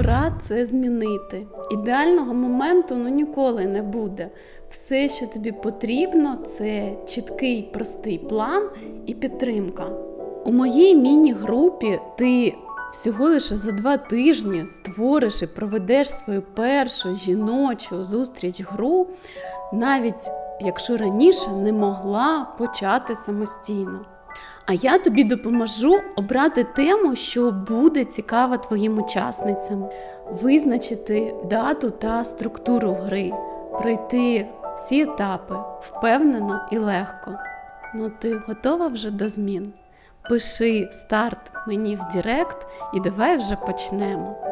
пора це змінити. Ідеального моменту ну ніколи не буде. Все, що тобі потрібно, це чіткий простий план і підтримка. У моїй міні-групі ти всього лише за два тижні створиш і проведеш свою першу жіночу зустріч гру, навіть якщо раніше не могла почати самостійно. А я тобі допоможу обрати тему, що буде цікава твоїм учасницям, визначити дату та структуру гри, пройти всі етапи впевнено і легко. Ну ти готова вже до змін? Пиши старт мені в Директ і давай вже почнемо.